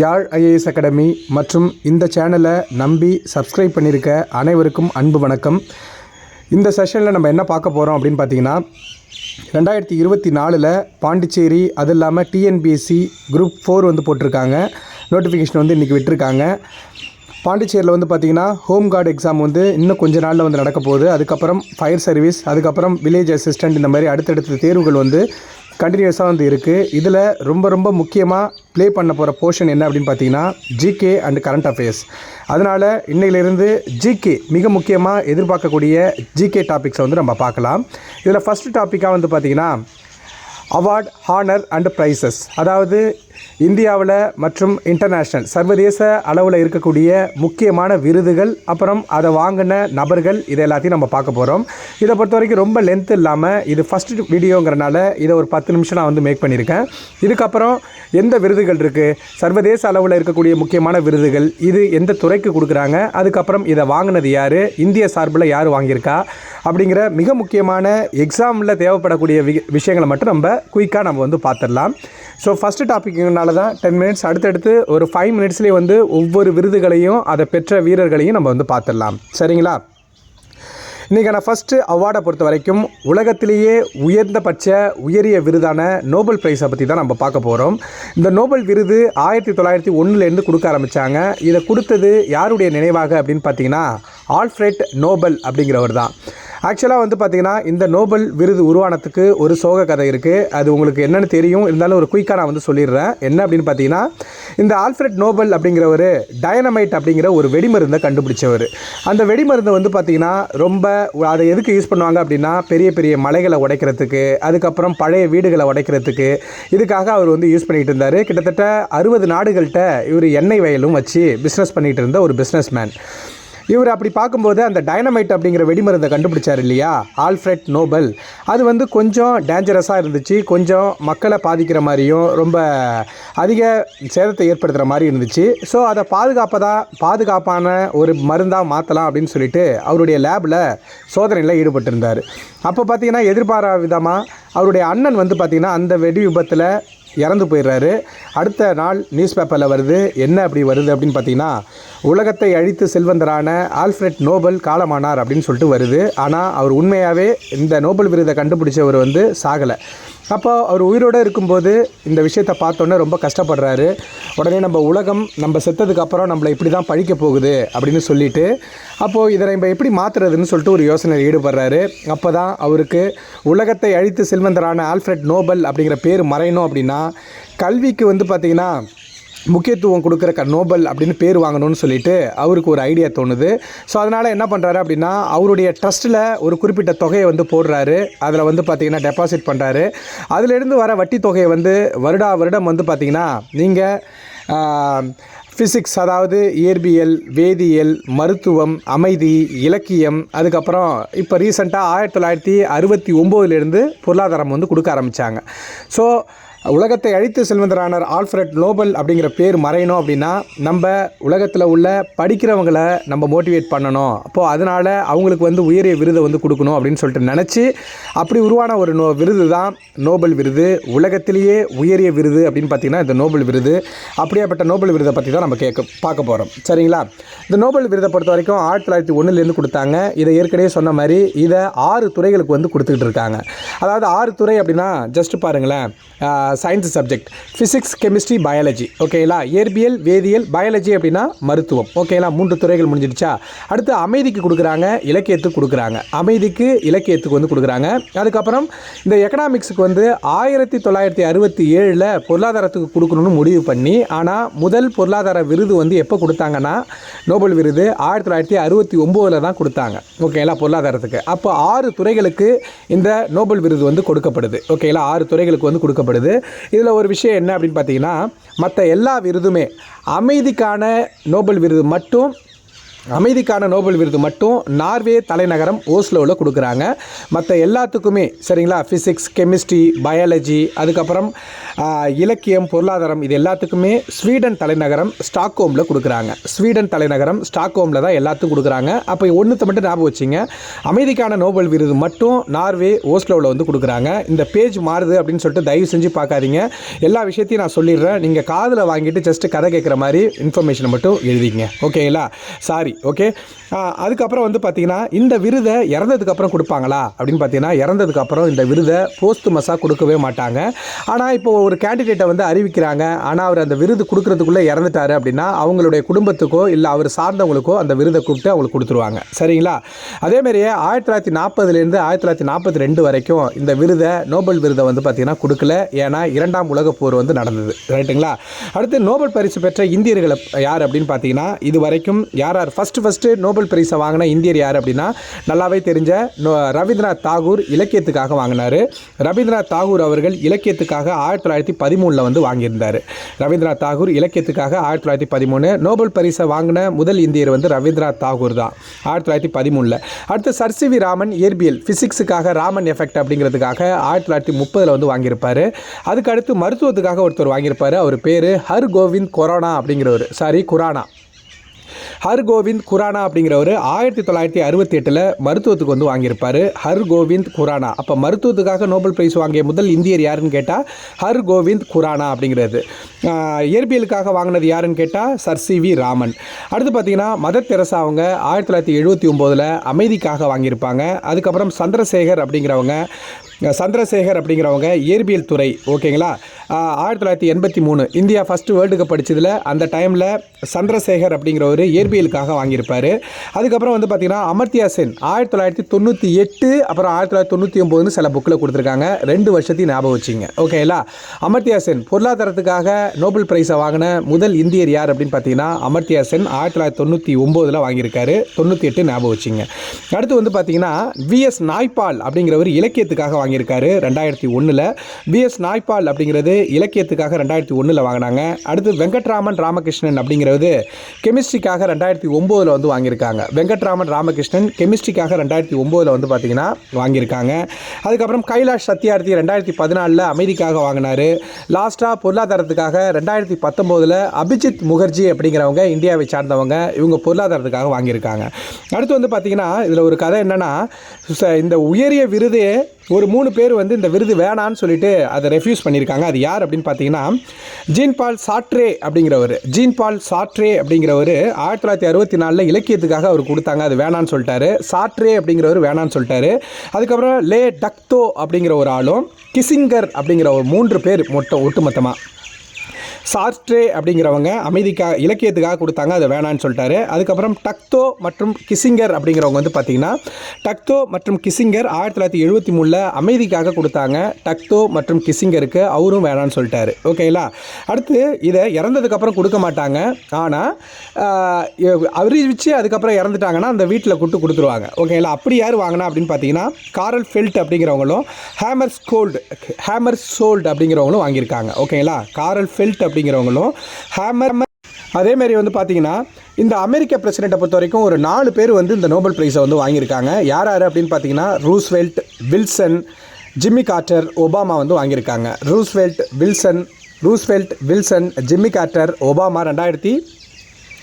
யாழ் IAS academy மற்றும் இந்த சேனலை நம்பி சப்ஸ்கிரைப் பண்ணியிருக்க அனைவருக்கும் அன்பு வணக்கம். இந்த செஷனில் நம்ம என்ன பார்க்க போகிறோம் அப்படின்னு பார்த்தீங்கன்னா ரெண்டாயிரத்தி இருபத்தி நாலில் பாண்டிச்சேரி அது இல்லாமல் டிஎன்பிஎஸ்சி குரூப் ஃபோர் வந்து போட்டிருக்காங்க. நோட்டிஃபிகேஷன் வந்து இன்றைக்கி விட்டுருக்காங்க. பாண்டிச்சேரியில் வந்து பார்த்திங்கன்னா ஹோம் கார்டு எக்ஸாம் வந்து இன்னும் கொஞ்ச நாளில் வந்து நடக்க போகுது. அதுக்கப்புறம் ஃபயர் சர்வீஸ் அதுக்கப்புறம் வில்லேஜ் அசிஸ்டண்ட் இந்த மாதிரி அடுத்தடுத்த தேர்வுகள் வந்து கண்டினியூஸாக வந்து இருக்குது இதில் ரொம்ப ரொம்ப முக்கியமாக ப்ளே பண்ண போகிற போர்ஷன் என்ன அப்படின்னு பார்த்தீங்கன்னா ஜிகே அண்ட் கரண்ட் அஃபேர்ஸ் அதனால் இன்னையிலிருந்து ஜிகே மிக முக்கியமாக எதிர்பார்க்கக்கூடிய ஜிகே டாபிக்ஸை வந்து நம்ம பார்க்கலாம். இதில் ஃபஸ்ட்டு டாப்பிக்காக வந்து பார்த்திங்கன்னா அவார்ட் ஹானர் அண்ட் ப்ரைஸஸ் அதாவது இந்தியாவில் மற்றும் இன்டர்நேஷ்னல் சர்வதேச அளவில் இருக்கக்கூடிய முக்கியமான விருதுகள் அப்புறம் அதை வாங்கின நபர்கள் இது எல்லாத்தையும் நம்ம பார்க்க போகிறோம் இதை பொறுத்த வரைக்கும் ரொம்ப லென்த் இல்லாமல் இது ஃபஸ்ட்டு வீடியோங்கிறனால இதை ஒரு பத்து நிமிஷம் நான் வந்து மேக் பண்ணியிருக்கேன். இதுக்கப்புறம் எந்த விருதுகள் இருக்குது சர்வதேச அளவில் இருக்கக்கூடிய முக்கியமான விருதுகள் இது எந்த துறைக்கு கொடுக்குறாங்க? அதுக்கப்புறம் இதை வாங்கினது யார்? இந்திய சார்பில் யார் வாங்கியிருக்கா? அப்படிங்கிற மிக முக்கியமான எக்ஸாமில் தேவைப்படக்கூடிய வி விஷயங்களை மட்டும் நம்ம குயிக்காக நம்ம வந்து பார்த்துடலாம். ஸோ ஃபஸ்ட்டு டாப்பிக்னால தான் டென் மினிட்ஸ் அடுத்தடுத்து ஒரு ஃபைவ் மினிட்ஸ்லேயே வந்து ஒவ்வொரு விருதுகளையும் அதை பெற்ற வீரர்களையும் நம்ம வந்து பார்த்துடலாம். சரிங்களா? இன்றைக்கான ஃபஸ்ட்டு அவார்டை பொறுத்த வரைக்கும் உலகத்திலேயே உயர்ந்தபட்ச உயரிய விருதான நோபல் ப்ரைஸை பற்றி தான் நம்ம பார்க்க போகிறோம் இந்த நோபல் விருது ஆயிரத்தி தொள்ளாயிரத்தி ஒன்றுலேருந்து கொடுக்க ஆரம்பித்தாங்க இதை கொடுத்தது யாருடைய நினைவாக அப்படின்னு பார்த்தீங்கன்னா ஆல்ஃப்ரெட் நோபல் அப்படிங்கிறவர் தான் ஆக்சுவலாக வந்து பார்த்திங்கன்னா இந்த நோபல் விருது உருவானத்துக்கு ஒரு சோக கதை இருக்குது அது உங்களுக்கு என்னென்னு தெரியும். இருந்தாலும் ஒரு குயிக்காக நான் வந்து சொல்லிடுறேன். என்ன அப்படின்னு பார்த்தீங்கன்னா இந்த ஆல்ஃப்ரெட் நோபல் அப்படிங்கிறவர் டைனமைட் அப்படிங்கிற ஒரு வெடிமருந்தை கண்டுபிடிச்சவர். அந்த வெடிமருந்தை வந்து பார்த்திங்கன்னா ரொம்ப அதை எதுக்கு யூஸ் பண்ணுவாங்க அப்படின்னா பெரிய பெரிய மலைகளை உடைக்கிறதுக்கு அதுக்கப்புறம் பழைய வீடுகளை உடைக்கிறதுக்கு இதுக்காக அவர் வந்து யூஸ் பண்ணிகிட்டு இருந்தார். கிட்டத்தட்ட அறுபது நாடுகள்கிட்ட இவர் எண்ணெய் வயலும் வச்சு பிஸ்னஸ் பண்ணிகிட்டு இருந்த ஒரு பிஸ்னஸ் மேன் இவர் அப்படி பார்க்கும்போது அந்த டைனமைட் அப்படிங்கிற வெடிமருந்தை கண்டுபிடிச்சார் இல்லையா? Alfred Nobel. அது வந்து கொஞ்சம் டேஞ்சரஸாக இருந்துச்சு. கொஞ்சம் மக்களை பாதிக்கிற மாதிரியும் ரொம்ப அதிக சேதத்தை ஏற்படுத்துகிற மாதிரி இருந்துச்சு. ஸோ அதை பாதுகாப்பதாக பாதுகாப்பான ஒரு மருந்தாக மாற்றலாம் அப்படின்னு சொல்லிட்டு அவருடைய லேபில் சோதனையில் ஈடுபட்டிருந்தார். அப்போ பார்த்தீங்கன்னா எதிர்பாராத விதமாக அவருடைய அண்ணன் வந்து பார்த்திங்கன்னா அந்த வெடி விபத்தில் இறந்து போயிடுறாரு. அடுத்த நாள் நியூஸ் பேப்பரில் வருது. என்ன அப்படி வருது அப்படின்னு பார்த்தீங்கன்னா உலகத்தை அழித்து செல்வந்தரான ஆல்ஃப்ரெட் நோபல் காலமானார் அப்படின்னு சொல்லிட்டு வருது. ஆனால் அவர் உண்மையாகவே இந்த நோபல் விருதை கண்டுபிடிச்சவர் வந்து சாகலை. அப்போ அவர் உயிரோடு இருக்கும்போது இந்த விஷயத்தை பார்த்தோன்னே ரொம்ப கஷ்டப்படுறாரு. உடனே நம்ம உலகம் நம்ம செத்ததுக்கு அப்புறம் நம்மளை இப்படி தான் பழிக்க போகுது அப்படின்னு சொல்லிட்டு அப்போது இதை நம்ம எப்படி மாற்றுறதுன்னு சொல்லிட்டு ஒரு யோசனையில் ஈடுபடுறாரு. அப்போ தான் அவருக்கு உலகத்தை அழித்து செல்வந்தரான ஆல்ஃப்ரெட் நோபல் அப்படிங்கிற பேர் மறையணும் அப்படின்னா கல்விக்கு வந்து பார்த்திங்கன்னா முக்கியத்துவம் கொடுக்குற க நோபல் அப்படின்னு பேர் வாங்கணும்னு சொல்லிட்டு அவருக்கு ஒரு ஐடியா தோணுது. ஸோ அதனால் என்ன பண்ணுறாரு அப்படின்னா அவருடைய ட்ரஸ்ட்டில் ஒரு குறிப்பிட்ட தொகையை வந்து போடுறாரு. அதில் வந்து பார்த்திங்கன்னா டெபாசிட் பண்ணுறாரு அதிலிருந்து வர வட்டி தொகையை வந்து வருடா வருடம் வந்து பார்த்திங்கன்னா நீங்கள் ஃபிசிக்ஸ் அதாவது இயற்பியல் வேதியியல் மருத்துவம் அமைதி இலக்கியம் அதுக்கப்புறம் இப்போ ரீசெண்டாக ஆயிரத்தி தொள்ளாயிரத்தி அறுபத்தி ஒம்போதுலேருந்து பொருளாதாரம் வந்து கொடுக்க ஆரம்பித்தாங்க ஸோ உலகத்தை அழித்து செல்வந்தரானர் ஆல்ஃப்ரட் நோபல் அப்படிங்கிற பேர் மறையணும் அப்படின்னா நம்ம உலகத்தில் உள்ள படிக்கிறவங்களை நம்ம மோட்டிவேட் பண்ணணும். அப்போது அதனால் அவங்களுக்கு வந்து உயரிய விருதை வந்து கொடுக்கணும் அப்படின்னு சொல்லிட்டு நினச்சி அப்படி உருவான ஒரு நோ விருது தான் நோபல் விருது. உலகத்திலேயே உயரிய விருது அப்படின்னு பார்த்திங்கன்னா இந்த நோபல் விருது. அப்படியாப்பட்ட நோபல் விருதை பற்றி தான் நம்ம கேட்க பார்க்க போகிறோம் சரிங்களா? இந்த நோபல் விருதை பொறுத்த வரைக்கும் ஆயிரத்தி தொள்ளாயிரத்தி ஒன்றுலேருந்து கொடுத்தாங்க. இதை ஏற்கனவே சொன்ன மாதிரி இதை ஆறு துறைகளுக்கு வந்து கொடுத்துக்கிட்டு இருக்காங்க. அதாவது ஆறு துறை அப்படின்னா ஜஸ்ட் பாருங்களேன். Science subject physics chemistry biology ஓகேங்களா இயற்பியல் வேதியியல் பயாலஜி அப்படின்னா மருத்துவம். ஓகேங்களா மூன்று துறைகள் முடிஞ்சிடுச்சா? அடுத்து அமைதிக்கு கொடுக்குறாங்க இலக்கியத்துக்கு கொடுக்குறாங்க. அமைதிக்கு இலக்கியத்துக்கு வந்து கொடுக்குறாங்க. அதுக்கப்புறம் இந்த எக்கனாமிக்ஸுக்கு வந்து ஆயிரத்தி தொள்ளாயிரத்தி அறுபத்தி ஏழில் பொருளாதாரத்துக்கு கொடுக்கணும்னு முடிவு பண்ணி ஆனால் முதல் பொருளாதார விருது வந்து எப்போ கொடுத்தாங்கன்னா நோபல் விருது ஆயிரத்தி தொள்ளாயிரத்தி அறுபத்தி ஒம்போதில் தான் கொடுத்தாங்க. ஓகேங்களா பொருளாதாரத்துக்கு. அப்போ ஆறு துறைகளுக்கு இந்த நோபல் விருது வந்து கொடுக்கப்படுது. ஓகேங்களா ஆறு துறைகளுக்கு வந்து கொடுக்க கொடுக்கப்படுது இதில் ஒரு விஷயம் என்ன அப்படின்னு பார்த்தீங்கன்னா மற்ற எல்லா விருதுமே அமைதிக்கான நோபல் விருது மட்டும் அமைதிக்கான நோபல் விருது மட்டும் நார்வே தலைநகரம் ஓஸ்லோவில் கொடுக்குறாங்க. மற்ற எல்லாத்துக்குமே சரிங்களா? ஃபிசிக்ஸ் கெமிஸ்ட்ரி பயாலஜி அதுக்கப்புறம் இலக்கியம் பொருளாதாரம் இது எல்லாத்துக்குமே ஸ்வீடன் தலைநகரம் ஸ்டாக்ஹோமில் கொடுக்குறாங்க. ஸ்வீடன் தலைநகரம் ஸ்டாக்ஹோமில் தான் எல்லாத்துக்கும் கொடுக்குறாங்க. அப்போ ஒன்றுத்தை மட்டும் ஞாபகம் வச்சிங்க. அமைதிக்கான நோபல் விருது மட்டும் நார்வே ஓஸ்லோவில் வந்து கொடுக்குறாங்க. இந்த பேஜ் மாறுது அப்படின்னு சொல்லிட்டு தயவு செஞ்சு பார்க்காதீங்க. எல்லா விஷயத்தையும் நான் சொல்லிடுறேன். நீங்கள் காதில் வாங்கிட்டு ஜஸ்ட்டு கதை கேட்குற மாதிரி இன்ஃபர்மேஷனை மட்டும் எழுதிங்க. ஓகேங்களா சாரி ஓகே? அதுக்கப்புறம் வந்து பார்த்தீங்கன்னா இந்த விருதை இறந்ததுக்கப்புறம் கொடுப்பாங்களா? அப்படின்னு பார்த்தீங்கன்னா இறந்ததுக்கப்புறம் இந்த விருதை போஸ்துமஸாக கொடுக்கவே மாட்டாங்க. ஆனால் இப்போ ஒரு கேண்டிடேட்டை வந்து அறிவிக்கிறாங்க. ஆனால் அவர் அந்த விருது கொடுக்கறதுக்குள்ளே இறந்துட்டாரு அப்படின்னா அவங்களுடைய குடும்பத்துக்கோ இல்லை அவர் சார்ந்தவங்களுக்கோ அந்த விருதை கூப்பிட்டு அவங்களுக்கு கொடுத்துருவாங்க. சரிங்களா? அதே மாதிரியே ஆயிரத்தி தொள்ளாயிரத்தி நாற்பதுலேருந்து ஆயிரத்தி தொள்ளாயிரத்தி நாற்பத்தி ரெண்டு வரைக்கும் இந்த விருதை நோபல் விருதை வந்து பார்த்தீங்கன்னா கொடுக்கல. ஏன்னா இரண்டாம் உலகப் போர் வந்து நடந்தது. ரைட்டுங்களா அடுத்து நோபல் பரிசு பெற்ற இந்தியர்களை யார் அப்படின்னு பார்த்தீங்கன்னா இது வரைக்கும் யார் யார் ஃபஸ்ட்டு ஃபஸ்ட்டு நோபல் பரிசை வாங்கின இந்தியர் யார் அப்படின்னா நல்லாவே தெரிஞ்ச நோ- ரவீந்திரநாத் தாகூர் இலக்கியத்துக்காக வாங்கினார். ரவீந்திரநாத் தாகூர் அவர்கள் இலக்கியத்துக்காக ஆயிரத்தி தொள்ளாயிரத்தி பதிமூணில் வந்து வாங்கியிருந்தார். ரவீந்திரநாத் தாகூர் இலக்கியத்துக்காக ஆயிரத்தி தொள்ளாயிரத்தி பதிமூணு நோபல் பரிசை வாங்கின முதல் இந்தியர் வந்து ரவீந்திரநாத் தாகூர் தான் ஆயிரத்தி தொள்ளாயிரத்தி பதிமூணில் அடுத்து சர் சி வி ராமன் இயற்பியல் ஃபிசிக்ஸுக்காக ராமன் எஃபெக்ட் அப்படிங்கிறதுக்காக ஆயிரத்தி தொள்ளாயிரத்தி முப்பதில் வந்து வாங்கியிருப்பார். அதுக்கு அடுத்து மருத்துவத்துக்காக ஒருத்தர் வாங்கியிருப்பார். அவர் பேர் ஹர் கோவிந்த் கொரோனா அப்படிங்கிறவர். சாரி குரானா. ஹர் கோவிந்த் குரானா அப்படிங்கிறவர் ஆயிரத்தி தொள்ளாயிரத்தி அறுபத்தி எட்டில் மருத்துவத்துக்கு வந்து வாங்கியிருப்பார். ஹர் கோவிந்த் குரானா. அப்போ மருத்துவத்துக்காக நோபல் பிரைஸ் வாங்கிய முதல் இந்தியர் யாருன்னு கேட்டால் ஹர் கோவிந்த் குரானா அப்படிங்கிறது. இயற்பியலுக்காக வாங்கினது யாருன்னு கேட்டால் சர் சி வி ராமன். அடுத்து பார்த்தீங்கன்னா மதர் தெரசா அவங்க ஆயிரத்தி தொள்ளாயிரத்தி எழுபத்தி ஒம்போதில் அமைதிக்காக வாங்கியிருப்பாங்க. அதுக்கப்புறம் சந்திரசேகர் அப்படிங்கிறவங்க சந்திரசேகர் அப்படிங்கிறவங்க இயற்பியல் துறை ஓகேங்களா? ஆயிரத்தி தொள்ளாயிரத்தி எண்பத்தி மூணு இந்தியா ஃபஸ்ட்டு வேர்ல்டு கப் படித்ததில் அந்த டைமில் சந்திரசேகர் அப்படிங்கிறவர் இயற்பியலுக்காக வாங்கியிருப்பார். அதுக்கப்புறம் வந்து பார்த்தீங்கன்னா அமர்த்தியா சென் ஆயிரத்தி தொள்ளாயிரத்தி தொண்ணூற்றி எட்டு அப்புறம் ஆயிரத்தி தொள்ளாயிரத்தி தொண்ணூற்றி ஒம்போதுன்னு சில புக்கில் கொடுத்துருக்காங்க. ரெண்டு வருஷத்தையும் ஞாபகம் வச்சுங்க ஓகேங்களா? அமர்த்தியா சென் பொருளாதாரத்துக்காக நோபல் பிரைஸை வாங்கின முதல் இந்தியர் யார் அப்படின்னு பார்த்தீங்கன்னா அமர்த்தியா சென் ஆயிரத்தி தொள்ளாயிரத்தி தொண்ணூற்றி ஒம்போதில் வாங்கியிருக்காரு. தொண்ணூற்றி எட்டு ஞாபகம் வச்சுங்க. அடுத்து வந்து பார்த்தீங்கன்னா விஎஸ் நாய்பால் அப்படிங்கிறவர் இலக்கியத்துக்காக வாங்கியிருக்காரு ரெண்டாயிரத்தி ஒன்றில் விஎஸ் நாய்பால் அப்படிங்கிறது இலக்கியத்துக்காக ரெண்டாயிரத்தி ஒன்றில் வாங்கினாங்க. அடுத்து வெங்கட்ராமன் ராமகிருஷ்ணன் அப்படிங்கிறது கெமிஸ்ட்ரிக்காக ரெண்டாயிரத்தி ஒம்போதில் வந்து வாங்கியிருக்காங்க. வெங்கட்ராமன் ராமகிருஷ்ணன் கெமிஸ்ட்ரிக்காக ரெண்டாயிரத்தி ஒம்போதில் வந்து பார்த்தீங்கன்னா வாங்கியிருக்காங்க. அதுக்கப்புறம் கைலாஷ் சத்யார்த்தி ரெண்டாயிரத்தி பதினாலில் அமைதிக்காக வாங்கினார். லாஸ்ட்டாக பொருளாதாரத்துக்காக ரெண்டாயிரத்தி பத்தொம்போதில் அபிஜித் முகர்ஜி அப்படிங்கிறவங்க இந்தியாவை சார்ந்தவங்க இவங்க பொருளாதாரத்துக்காக வாங்கியிருக்காங்க. அடுத்து வந்து பார்த்திங்கன்னா இதில் ஒரு கதை என்னென்னா இந்த உயரிய விருது ஒரு மூணு பேர் வந்து இந்த விருது வேணான்னு சொல்லிட்டு அதை ரெஃப்யூஸ் பண்ணியிருக்காங்க. அது யார் அப்படின்னு பார்த்தீங்கன்னா ஜீன் பால் சாட்ரே அப்படிங்கிறவர். ஜீன் பால் சாட்ரே அப்படிங்கிறவர் ஆயிரத்தி தொள்ளாயிரத்தி அறுபத்தி நாலில் இலக்கியத்துக்காக அவர் கொடுத்தாங்க. அது வேணான்னு சொல்லிட்டாரு. சாட்ரே அப்படிங்கிறவர் வேணான்னு சொல்லிட்டாரு. அதுக்கப்புறம் லே டக்தோ அப்படிங்கிற ஒரு ஆளும் கிசிங்கர் அப்படிங்கிற ஒரு மூன்று பேர் மொட்டை ஒட்டுமொத்தமாக சார்ட்ரே அப்படிங்கிறவங்க அமைதிக்காக இலக்கியத்துக்காக கொடுத்தாங்க அதை வேணான்னு சொல்லிட்டாரு. அதுக்கப்புறம் டக்தோ மற்றும் கிசிங்கர் அப்படிங்கிறவங்க வந்து பார்த்தீங்கன்னா டக்தோ மற்றும் கிசிங்கர் ஆயிரத்தி தொள்ளாயிரத்தி எழுபத்தி மூணில் அமைதிக்காக கொடுத்தாங்க. டக்தோ மற்றும் கிசிங்கருக்கு அவரும் வேணான்னு சொல்லிட்டாரு. ஓகேங்களா அடுத்து இதை இறந்ததுக்கப்புறம் கொடுக்க மாட்டாங்க. ஆனால் அறிவிச்சு அதுக்கப்புறம் இறந்துட்டாங்கன்னா அந்த வீட்டில் கூட்டு கொடுத்துருவாங்க. ஓகேங்களா அப்படி யார் வாங்கினா அப்படின்னு பார்த்தீங்கன்னா காரல் ஃபெல்ட் அப்படிங்கிறவங்களும் ஹேமர் ஸ்கோல்டு ஹேமர் சோல்டு அப்படிங்கிறவங்களும் வாங்கியிருக்காங்க. ஓகேங்களா காரல் ஃபெல்ட் அப்படிங்கிறவங்களும் ஹேமர் அதே மாதிரி வந்து பார்த்தீங்கன்னா இந்த அமெரிக்க பிரசிடெண்ட்டை பொறுத்த வரைக்கும் ஒரு நாலு பேர் வந்து இந்த நோபல் பிரைஸை வந்து வாங்கியிருக்காங்க. யார் யார் அப்படின்னு பார்த்தீங்கன்னா Roosevelt Wilson Jimmy Carter Obama வந்து வாங்கியிருக்காங்க. Roosevelt Wilson Roosevelt Wilson Jimmy Carter Obama ரெண்டாயிரத்தி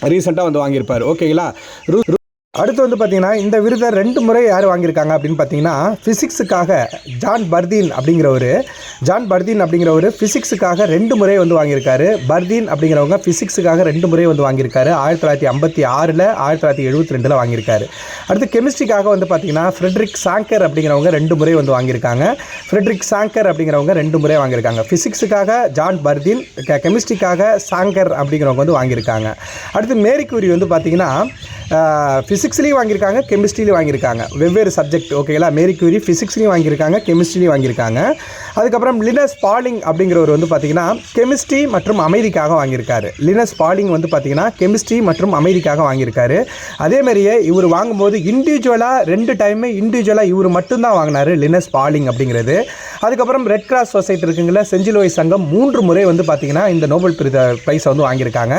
ரீசெண்டாக வந்து வாங்கியிருப்பார். ஓகேங்களா ரூ- அடுத்து வந்து பார்த்தீங்கன்னா இந்த விருதை ரெண்டு முறை யார் வாங்கியிருக்காங்க அப்படின்னு பார்த்தீங்கன்னா ஃபிசிக்ஸுக்காக ஜான் பர்தீன் அப்படிங்கிறவர். ஜான் பர்தீன் அப்படிங்கிறவர் ஃபிசிக்ஸுக்காக ரெண்டு முறை வந்து வாங்கியிருக்காரு. பர்தீன் அப்படிங்கிறவங்க ஃபிசிக்ஸுக்காக ரெண்டு முறை வந்து வாங்கியிருக்காரு. ஆயிரத்தி தொள்ளாயிரத்தி ஐம்பத்தி ஆறில் ஆயிரத்தி தொள்ளாயிரத்தி எழுபத்தி ரெண்டில் வாங்கியிருக்காரு. அடுத்து கெமிஸ்ட்ரிக்காக வந்து பார்த்தீங்கன்னா ஃப்ரெட்ரிக் சாங்கர் அப்படிங்கிறவங்க ரெண்டு முறை வந்து வாங்கியிருக்காங்க. ஃப்ரெட்ரிக் சாங்கர் அப்படிங்கிறவங்க ரெண்டு முறை வாங்கியிருக்காங்க. ஃபிசிக்ஸுக்காக ஜான் பர்தீன் கெமிஸ்ட்ரிக்காக சாங்கர் அப்படிங்கிறவங்க வந்து வாங்கியிருக்காங்க. அடுத்து மேரி கூரி வந்து பார்த்தீங்கன்னா ஃபிசிக்ஸ் ஃபிசிக்ஸ்லேயும் வாங்கியிருக்காங்க கெமிஸ்ட்ரிலையும் வாங்கியிருக்காங்க. வெவ்வேறு சப்ஜெக்ட் ஓகேங்களா மேரி கியூரி ஃபிசிக்ஸ்லையும் வாங்கியிருக்காங்க கெமிஸ்ட்ரிலையும் வாங்கியிருக்காங்க. அதுக்கப்புறம் லினஸ் பாலிங் அப்படிங்கிறவர் வந்து பார்த்திங்கன்னா கெமிஸ்ட்ரி மற்றும் அமைதிக்காக வாங்கியிருக்காரு. லினஸ் பாலிங் வந்து பார்த்திங்கன்னா கெமிஸ்ட்ரி மற்றும் அமைதிக்காக வாங்கியிருக்காரு. அதே மாதிரியே இவர் வாங்கும்போது இண்டிவிஜுவலாக ரெண்டு டைமே இண்டிவிஜுவலாக இவர் மட்டும்தான் வாங்கினார் லினஸ் பாலிங் அப்படிங்கிறது. அதுக்கப்புறம் ரெட் கிராஸ் சொசைட்டி இருக்குங்களா செஞ்சிலுவை சங்கம் மூன்று முறை வந்து பார்த்தீங்கன்னா இந்த நோபல் பிரித ப்ரைஸை வந்து வாங்கியிருக்காங்க.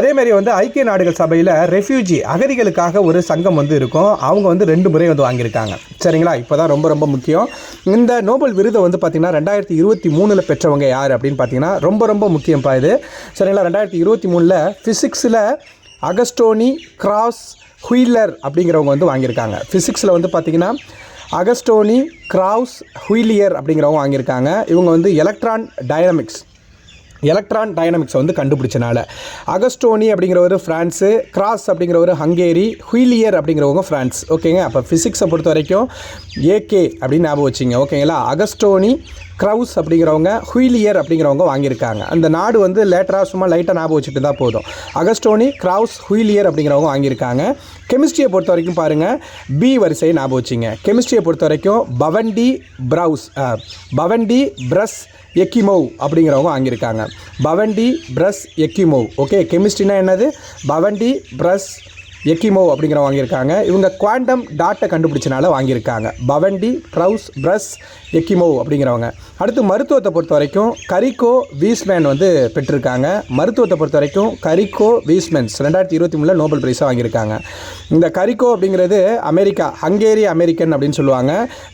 அதேமாதிரி வந்து ஐக்கிய நாடுகள் சபையில் ரெஃப்யூஜி அகதிகளுக்காக ஒரு சங்கம் வந்து இருக்கும். அவங்க வந்து ரெண்டு முறை வந்து வாங்கியிருக்காங்க. சரிங்களா? இப்போ தான் ரொம்ப ரொம்ப முக்கியம். இந்த நோபல் விருதை வந்து பார்த்தீங்கன்னா ரெண்டாயிரத்தி இருபத்தி மூணில் பெற்றவங்க யார் அப்படின்னு பார்த்தீங்கன்னா ரொம்ப ரொம்ப முக்கியம்ப்பா இது. சரிங்களா? ரெண்டாயிரத்தி இருபத்தி மூணில் ஃபிசிக்ஸில் அகஸ்டோனி கிராஸ் ஹுயிலர் அப்படிங்கிறவங்க வந்து வாங்கியிருக்காங்க. ஃபிசிக்ஸில் வந்து பார்த்தீங்கன்னா அகஸ்டோனி கிராஸ் ஹுயிலியர் அப்படிங்கிறவங்க வாங்கியிருக்காங்க. இவங்க வந்து எலக்ட்ரான் டைனமிக்ஸ் எலக்ட்ரான் டைனமிக்ஸை வந்து கண்டுபிடிச்சனால. அகஸ்டோனி அப்படிங்கிறவர் ஃப்ரான்ஸு கிராஸ் அப்படிங்கிறவர் ஹங்கேரி ஹுயிலியர் அப்படிங்கிறவங்க ஃப்ரான்ஸ் ஓகேங்க அப்போ ஃபிசிக்ஸை பொறுத்த வரைக்கும் ஏகே அப்படின்னு ஞாபகம் வச்சிங்க. ஓகேங்களா அகஸ்டோனி க்ரௌஸ் அப்படிங்கிறவங்க ஹுயிலியர் அப்படிங்கிறவங்க வாங்கியிருக்காங்க. அந்த நாடு வந்து லேட்டராக சும்மா லைட்டாக ஞாபகம் வச்சுட்டு தான் போதும். அகஸ்டோனி க்ரௌஸ் ஹுயிலியர் அப்படிங்கிறவங்க வாங்கியிருக்காங்க. கெமிஸ்ட்ரியை பொறுத்த வரைக்கும் பாருங்கள் பி வரிசையை ஞாபகம் வச்சிங்க. கெமிஸ்ட்ரியை பொறுத்த வரைக்கும் பவண்டி ப்ரௌஸ் பவண்டி ப்ரஸ் எக்கிமோவ் அப்படிங்கிறவங்க வாங்கியிருக்காங்க. பவண்டி பிரஸ் எக்கிமோவ் ஓகே கெமிஸ்ட்ரினா என்னது? பவண்டி பிரஸ் எக்கிமோ அப்படிங்கிற வாங்கியிருக்காங்க. இவங்க குவாண்டம் டாட்டை கண்டுபிடிச்சனால வாங்கியிருக்காங்க. பவண்டி ப்ரௌஸ் ப்ரஸ் எக்கிமோ அப்படிங்கிறவங்க. அடுத்து மருத்துவத்தை பொறுத்த வரைக்கும் கரிக்கோ வீஸ்மேன் வந்து பெற்றிருக்காங்க. மருத்துவத்தை பொறுத்த வரைக்கும் கரிக்கோ வீஸ்மென்ஸ் ரெண்டாயிரத்தி இருபத்தி மூணில் நோபல் பிரைஸாக வாங்கியிருக்காங்க. இந்த கரிக்கோ அப்படிங்கிறது அமெரிக்கா ஹங்கேரி அமெரிக்கன் அப்படின்னு சொல்லுவாங்க.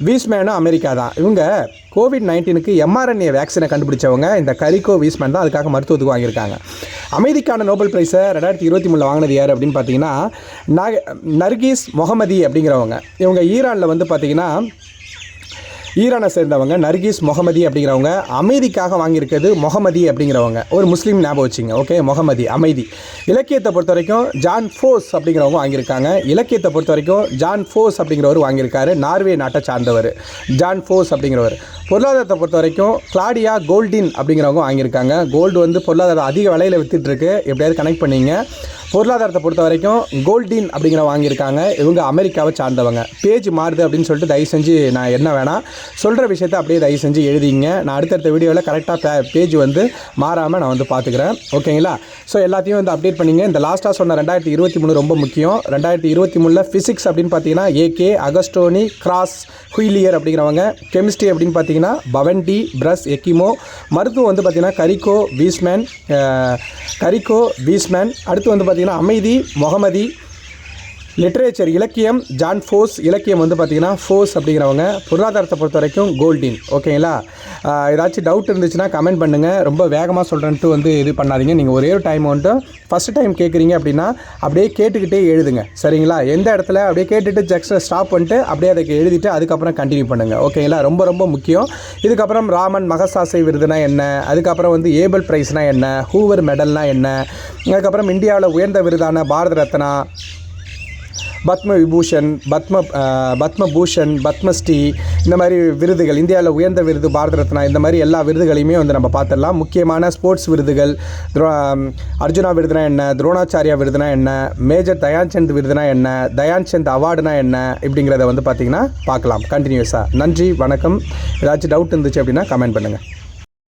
வீஸ்மேனும் அமெரிக்கா தான். இவங்க கோவிட் நைன்டீனுக்கு எம்ஆர்என்ஏ வேக்சினை கண்டுபிடிச்சவங்க. இந்த கரிக்கோ வீஸ்மேன் தான் அதுக்காக மருத்துவத்துக்கு வாங்கியிருக்காங்க. அமைதிக்கான நோபல் பிரைஸை ரெண்டாயிரத்தி இருபத்தி மூணில் வாங்கினது யார் அப்படின்னு பார்த்தீங்கன்னா நர்கீஸ் முகமதி அப்படிங்கிறவங்க. இவங்க ஈரானில் வந்து பார்த்தீங்கன்னா ஈரானை சேர்ந்தவங்க நர்கீஸ் முகமதி அப்படிங்கிறவங்க அமைதிக்காக வாங்கியிருக்கிறது முகமதி அப்படிங்கிறவங்க. ஒரு முஸ்லீம் ஞாபகம் வச்சுங்க ஓகே முகமதி அமைதி. இலக்கியத்தை பொறுத்த வரைக்கும் ஜான் ஃபோஸ் அப்படிங்கிறவங்க வாங்கியிருக்காங்க. இலக்கியத்தை பொறுத்த வரைக்கும் ஜான் ஃபோஸ் அப்படிங்கிறவர் வாங்கியிருக்காரு. நார்வே நாட்டை சார்ந்தவர். ஜான் ஃபோஸ் அப்படிங்கிறவர். பொருளாதாரத்தை பொறுத்த வரைக்கும் கிளாடியா கோல்டின் அப்படிங்கிறவங்க வாங்கியிருக்காங்க. கோல்டு வந்து பொருளாதாரம் அதிக விலையில் விற்றுட்டுருக்கு எப்படியாவது கனெக்ட் பண்ணிங்க. பொருளாதாரத்தை பொறுத்த வரைக்கும் கோல்டின் அப்படிங்கிற வாங்கியிருக்காங்க. இவங்க அமெரிக்காவை சார்ந்தவங்க. பேஜ் மாறுது அப்படின்னு சொல்லிட்டு தயவு செஞ்சு நான் என்ன வேணாம் சொல்கிற விஷயத்த அப்படியே தயவு செஞ்சு எழுதிங்க. நான் அடுத்தடுத்த வீடியோவில் கரெக்டாக பேஜ் வந்து மாறாமல் நான் வந்து பார்த்துக்கிறேன் ஓகேங்களா? ஸோ எல்லாத்தையும் வந்து அப்டேட் பண்ணிங்க. இந்த லாஸ்ட்டாக சொன்ன ரெண்டாயிரத்தி இருபத்தி மூணு ரொம்ப முக்கியம். ரெண்டாயிரத்தி இருபத்தி மூணில் ஃபிசிக்ஸ் அப்படின்னு பார்த்தீங்கன்னா ஏகே அகஸ்டோனி கிராஸ் ஹுயிலியர் அப்படிங்கிறவங்க. கெமிஸ்ட்ரி அப்படின்னு பார்த்தீங்கன்னா பவண்டி பிரஸ் எக்கிமோ மருத்துவம் வந்து பார்த்தீங்கன்னா கரிக்கோ வீஸ்மேன் கரிக்கோ வீஸ்மேன் அடுத்து வந்து பார்த்தீங்கன்னா அமைதி முகமதி லிட்ரேச்சர் இலக்கியம் ஜான் ஃபோர்ஸ் இலக்கியம் வந்து பார்த்தீங்கன்னா ஃபோர்ஸ் அப்படிங்கிறவங்க பொருளாதாரத்தை பொறுத்த வரைக்கும் கோல்டின் ஓகேங்களா ஏதாச்சும் டவுட் இருந்துச்சுன்னா கமெண்ட் பண்ணுங்கள் ரொம்ப வேகமாக சொல்கிறேன்ட்டு வந்து இது பண்ணாதீங்க. நீங்கள் ஒரே ஒரு டைம் வந்துட்டு ஃபஸ்ட்டு டைம் கேட்குறீங்க அப்படின்னா அப்படியே கேட்டுக்கிட்டே எழுதுங்க. சரிங்களா? எந்த இடத்துல? அப்படியே கேட்டுட்டு ஜஸ்ட் ஸ்டாப் பண்ணிட்டு அப்படியே அதுக்கு எழுதிட்டு அதுக்கப்புறம் கண்டினியூ பண்ணுங்கள் ஓகேங்களா ரொம்ப ரொம்ப முக்கியம். இதுக்கப்புறம் ராமன் மகசாசை விருதுனா என்ன? அதுக்கப்புறம் வந்து ஏபல் ப்ரைஸ்னால் என்ன? ஹூவர் மெடல்னால் என்ன? அதுக்கப்புறம் இந்தியாவில் உயர்ந்த விருதான பாரத ரத்னா பத்ம விபூஷன் பத்ம பத்மபூஷன் பத்மஸ்ரீ இந்த மாதிரி விருதுகள் இந்தியாவில் உயர்ந்த விருது பாரத ரத்னா இந்த மாதிரி எல்லா விருதுகளையுமே வந்து நம்ம பார்த்துடலாம். முக்கியமான ஸ்போர்ட்ஸ் விருதுகள் துரோ அர்ஜுனா விருதுனா என்ன துரோணாச்சாரியா விருதுனா என்ன மேஜர் தயான்சந்த் விருதுனா என்ன தயான்சந்த் அவார்டுனா என்ன இப்படிங்கிறத வந்து பார்த்திங்கன்னா பார்க்கலாம். கண்டினியூஸாக நன்றி வணக்கம். ஏதாச்சும் டவுட் இருந்துச்சு அப்படின்னா கமெண்ட் பண்ணுங்கள்